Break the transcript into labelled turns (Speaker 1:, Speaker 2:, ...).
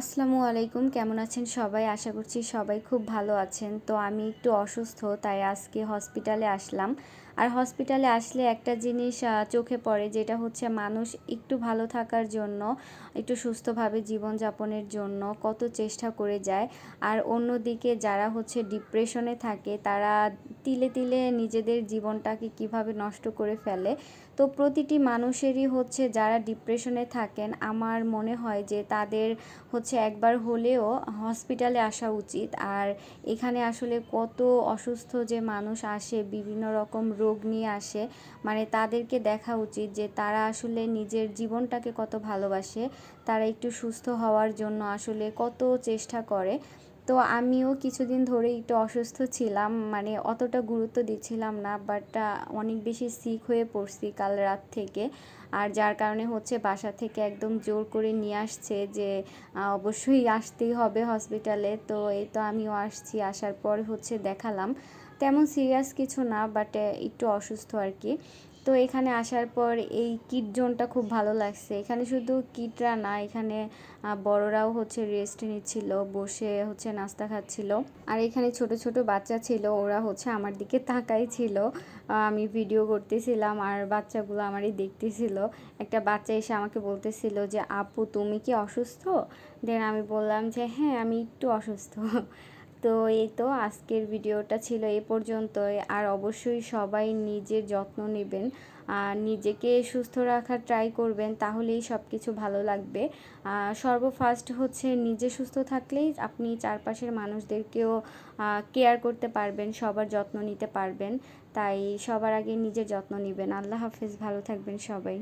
Speaker 1: আসসালামু আলাইকুম, কেমন আছেন সবাই? আশা করছি সবাই খুব ভালো আছেন। তো আমি একটু অসুস্থ, তাই আজকে হসপিটালে আসলাম। আর হসপিটালে আসলে একটা জিনিস চোখে পড়ে যেটা হচ্ছে মানুষ একটু ভালো থাকার জন্য, একটু সুস্থভাবে জীবনযাপনের জন্য কত চেষ্টা করে যায়। আর অন্যদিকে যারা হচ্ছে ডিপ্রেশনে থাকে, তারা তিলে তিলে নিজেদের জীবনটাকে কীভাবে নষ্ট করে ফেলে। তো প্রতিটি মানুষেরই হচ্ছে যারা ডিপ্রেশনে থাকেন, আমার মনে হয় যে তাদের হচ্ছে একবার হলেও হসপিটালে আসা উচিত। আর এখানে আসলে কত অসুস্থ যে মানুষ আসে, বিভিন্ন রকম রোগ নিয়ে আসে মানে তাদেরকে দেখা উচিত যে তারা আসলে নিজের জীবনটাকে কত ভালোবাসে, তারা একটু সুস্থ হওয়ার জন্য আসলে কত চেষ্টা করে। তো আমিও কিছুদিন ধরে একটু অসুস্থ ছিলাম মানে অতটা গুরুত্ব দিচ্ছিলাম না বাট অনেক বেশি সিক হয়ে পড়ছি কাল রাত থেকে। আর যার কারণে হচ্ছে বাসা থেকে একদম জোর করে নিয়ে আসছে যে অবশ্যই আসতেই হবে হসপিটালে তো এই তো আমিও আসছি, আসার পর হচ্ছে দেখালাম। তেমন সিরিয়াস কিছু না বাট একটু অসুস্থ আর কি। তো এখানে আসার পর এই কিট জোনটা খুব ভালো লাগছে। এখানে শুধু কিটরা না, এখানে বড়রাও হচ্ছে রেস্ট নিচ্ছিল, বসে হচ্ছে নাস্তা খাচ্ছিল। আর এখানে ছোট ছোট বাচ্চা ছিল, ওরা হচ্ছে আমার দিকে তাকাই ছিল আমি ভিডিও করতেছিলাম আর বাচ্চাগুলো আমারই দেখতেছিল। একটা বাচ্চা এসে আমাকে বলতেছিল যে, আপু, তুমি কি অসুস্থ? দেন আমি বললাম যে হ্যাঁ আমি একটু অসুস্থ। তো এই তো আজকের ভিডিওটা ছিল এ পর্যন্তই। আর অবশ্যই সবাই নিজের যত্ন নেবেন। আর নিজেকে সুস্থ রাখার ট্রাই করবেন, তাহলেই সব কিছু ভালো লাগবে। সর্বফার্স্ট হচ্ছে নিজে সুস্থ থাকলেই আপনি চারপাশের মানুষদেরকেও কেয়ার করতে পারবেন, সবার যত্ন নিতে পারবেন। তাই সবার আগে নিজের যত্ন নেবেন। আল্লাহ হাফেজ, ভালো থাকবেন সবাই।